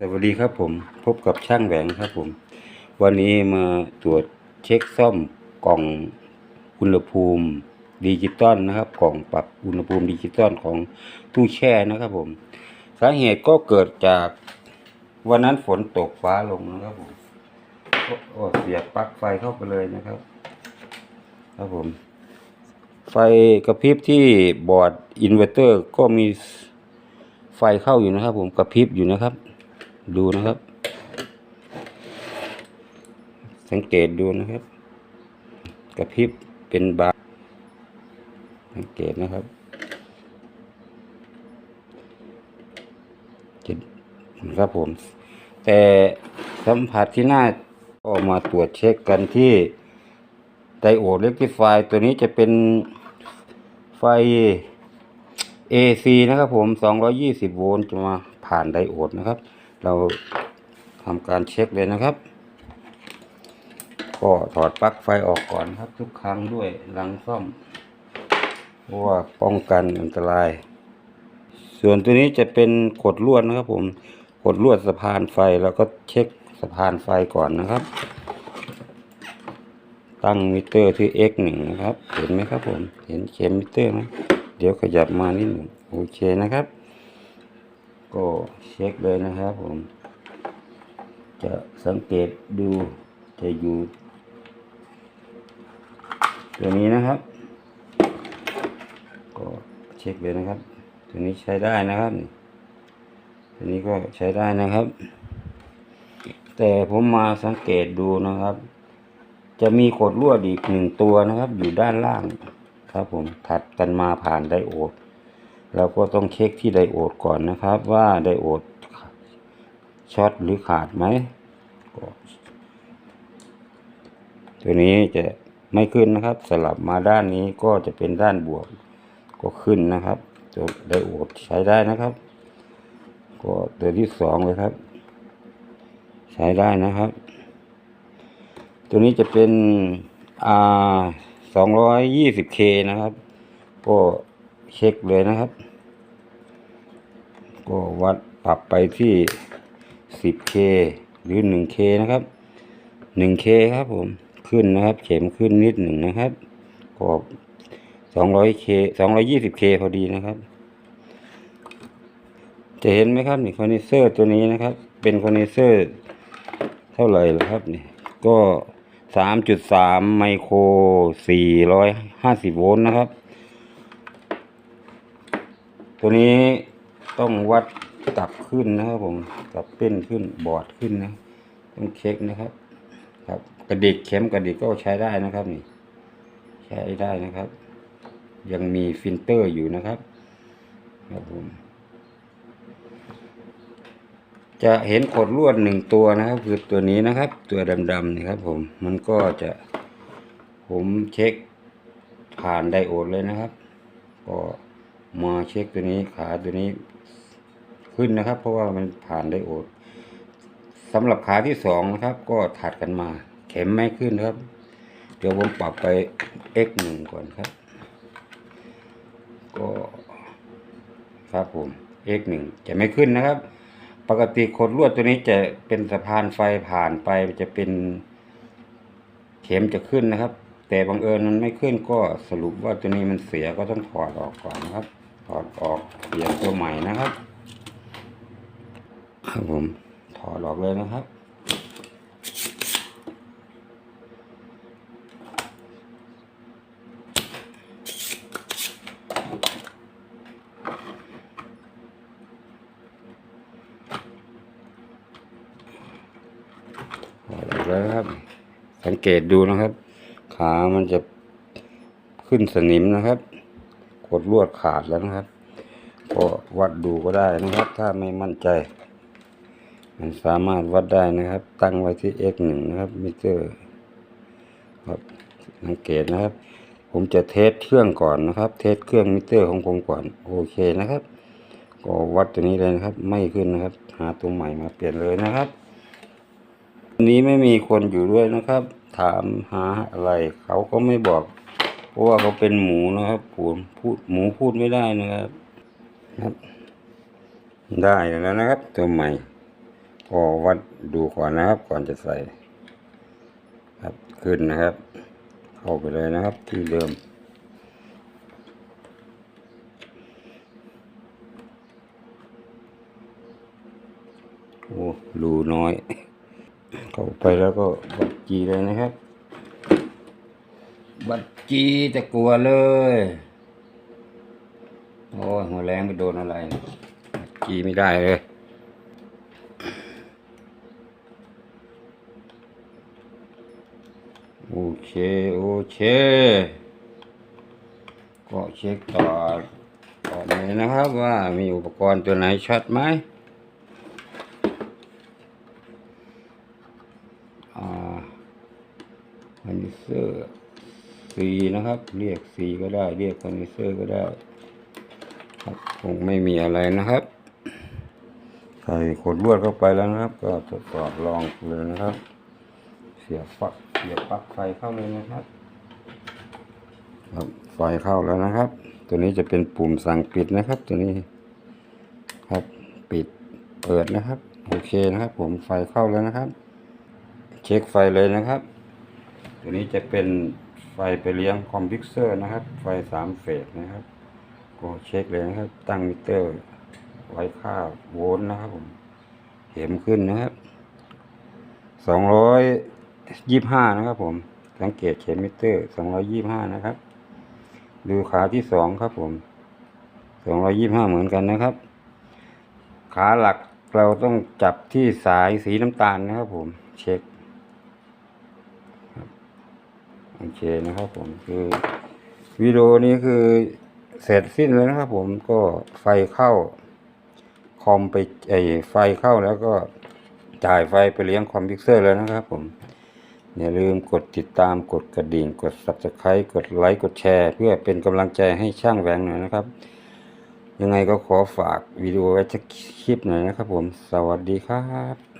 สวัสดีครับผมพบกับช่างแหวงครับผม วันนี้มาตรวจเช็คซ่อมกล่องอุณหภูมิดิจิตอลนะครับ กล่องปรับอุณหภูมิดิจิตอลของตู้แช่นะครับผม สาเหตุก็เกิดจากวันนั้นฝนตกฟ้าลงนะครับผมโอ้เสียบปลั๊กไฟเข้าไปเลยนะครับ ครับผม ไฟกระพริบที่บอร์ดอินเวอร์เตอร์ก็มีไฟเข้าอยู่นะครับ ผมกระพริบอยู่นะครับ ดูนะครับ สังเกตดูนะครับ กระพริบเป็นบาร์สังเกตนะครับจะครับผม แต่สัมผัสที่หน่าก็มาตรวจเช็คกันที่ไดโอดเล็กที่ไฟตัวนี้จะเป็นไฟ AC นะครับผม 220 โวลต์จะมาผ่านไดโอดนะครับ เราทำการเช็คเลยนะครับ ก็ถอดปลั๊กไฟออกก่อนครับ ทุกครั้งด้วยหลังซ่อมเพราะว่าป้องกันอันตราย ส่วนตัวนี้จะเป็นกดลวดนะครับ ผมกดลวดสะพานไฟแล้วก็เช็คสะพานไฟก่อนนะครับ ตั้งมิเตอร์ที่ x หนึ่งนะครับ เห็นไหมครับผม เห็นเข็มมิเตอร์ไหมเดี๋ยวขยับมานิดหนึ่งโอเคนะครับ ก็เช็คเลยนะครับผม จะสังเกตดูจะอยู่ ตัวนี้นะครับ ก็เช็คเลยนะครับ ตัวนี้ใช้ได้นะครับ ตัวนี้ก็ใช้ได้นะครับ แต่ผมมาสังเกตดูนะครับ จะมีขดลวดอีกหนึ่งตัวนะครับ อยู่ด้านล่างครับผมถัดกันมาผ่านไดโอด เราก็ต้องเช็คที่ไดโอดก่อนนะครับ ว่าไดโอดช็อตหรือขาดไหมตัวนี้จะไม่ขึ้นนะครับ สลับมาด้านนี้ก็จะเป็นด้านบวกก็ขึ้นนะครับ ตัวไดโอดใช้ได้นะครับ ก็ตัวที่สองเลยครับ ใช้ได้นะครับ ตัวนี้จะเป็น R สองร้อยยี่สิบเคนะครับ ก็ เช็คเลยนะครับ ก็วัดปรับไปที่สิบเคหรือหนึ่งเคนะครับหนึ่งเครับผมขึ้นนะครับ เข็มขึ้นนิดหนึ่งนะครับก็สองร้อยเคสองร้อยี่สิบเคพอดีนะครับ จะเห็นไหมครับนี่คอนเนเซอร์ตัวนี้นะครับ เป็นคอนเนเซอร์เท่าไหร่ล่ะครับนี่ก็สามจุดสามไมโครสี่ร้อยห้าสิบโวลต์นะครับ ตัวนี้ต้องวัดกลับขึ้นนะครับผมกลับเป็นขึ้นบอดขึ้นนะต้องเช็คนะครับ ครับกระดิกเข็มกระดิกก็ใช้ได้นะครับนี่ใช้ได้นะครับ ยังมีฟิลเตอร์อยู่นะครับครับผมจะเห็นขดลวดหนึ่งตัวนะครับ คือตัวนี้นะครับ ตัวดำๆนี่ครับ ผมมันก็จะผมเช็คผ่านไดโอดเลยนะครับ ก็ มาเช็คตัวนี้ขาตัวนี้ขึ้นนะครับ เพราะว่ามันผ่านไดโอดสำหรับขาที่สองนะครับ ก็ถัดกันมา เข็มไม่ขึ้นครับ เดี๋ยวผมปรับไป x หนึ่งก่อนครับ ก็ครับผม x หนึ่งจะไม่ขึ้นนะครับ ปกติขดลวดตัวนี้จะเป็นสะพานไฟผ่านไปจะเป็นเข็มจะขึ้นนะครับ แต่บังเอิญมันไม่ขึ้นก็สรุปว่าตัวนี้มันเสียก็ต้องถอดออกก่อนนะครับ ถอดออกเปลี่ยนตัวใหม่นะครับ ครับผมถอดออกเลยนะครับ ถอดออกแล้วนะครับ สังเกตดูนะครับ ขามันจะขึ้นสนิมนะครับก ดลวดขาดแล้วนะครับก็วัดดูก็ได้นะครับ ถ้าไม่มั่นใจ มันสามารถวัดได้นะครับ ตั้งไว้ที่ x หนึ่งนะครับมิเตอร์ครับสังเกตนะครับ ผมจะเทสเครื่องก่อนนะครับ เทสเครื่องมิเตอร์ของผมก่อนโอเคนะครับ ก็วัดตัวนี้เลยนะครับ ไม่ขึ้นนะครับ หาตัวใหม่มาเปลี่ยนเลยนะครับวันนี้ไม่มีคนอยู่ด้วยนะครับ ถามหาอะไรเขาก็ไม่บอก เพราะว่าเขาเป็นหมูนะครับพูดพูดหมูพูดไม่ได้นะครับครับ ได้แล้วนะครับตัวใหม่ก็วัดดูก่อนนะครับ ก่อนจะใส่ ครับขึ้นนะครับ เข้าไปเลยนะครับที่เดิมโอ้รูน้อย เข้าไปแล้วก็บัดจีเลยนะครับ บัดจีจะกลัวเลย โอ้หัวแรงไปโดนอะไร บัดจีไม่ได้เลย โอเค โอเค ก็เช็คต่อต่อเลยนะครับว่ามีอุปกรณ์ตัวไหนช็อตไหมอ่าคอนดิเซอร์ สีนะครับ เรียกสีก็ได้ เรียกคอนดิเซอร์ก็ได้ ครับคงไม่มีอะไรนะครับ ใส่ขดลวดเข้าไปแล้วนะครับ ก็ทดสอบลองเลยนะครับ เสียบปลั๊กเสียบปลั๊กไฟเข้าเลยนะครับ ครับไฟเข้าแล้วนะครับ ตัวนี้จะเป็นปุ่มสั่งปิดนะครับ ตัวนี้ครับปิดเปิดนะครับ โอเคนะครับ ผมไฟเข้าแล้วนะครับ เช็คไฟเลยนะครับ ตัวนี้จะเป็น ไฟไปเลี้ยงคอมพิวเซอร์นะครับ ไฟสามเฟสนะครับ ก็เช็คเลยนะครับ ตั้งมิเตอร์ไว้ค่าโวลต์นะครับผมเข็มขึ้นนะครับสองร้อยยี่ห้านะครับผม สังเกตเข็มมิเตอร์สองร้อยยี่ห้านะครับ ดูขาที่สองครับผมสองร้อยี่ห้าเหมือนกันนะครับ ขาหลักเราต้องจับที่สายสีน้ำตาลนะครับผม เช็คครับ โอเคนะครับผมคือวิดีโอนี้คือเสร็จสิ้นแล้วนะครับผมก็ไฟเข้าคอมไปไอไฟเข้าแล้วก็จ่ายไฟไปเลี้ยงคอมพิวเตอร์แล้วนะครับผมอย่าลืมกดติดตามกดกระดิ่ง กด subscribe กดไลค์กดแชร์ เพื่อเป็นกำลังใจให้ช่างแหวงหน่อยนะครับ ยังไงก็ขอฝากวิดีโอไว้สักคลิปหน่อยนะครับผม สวัสดีครับ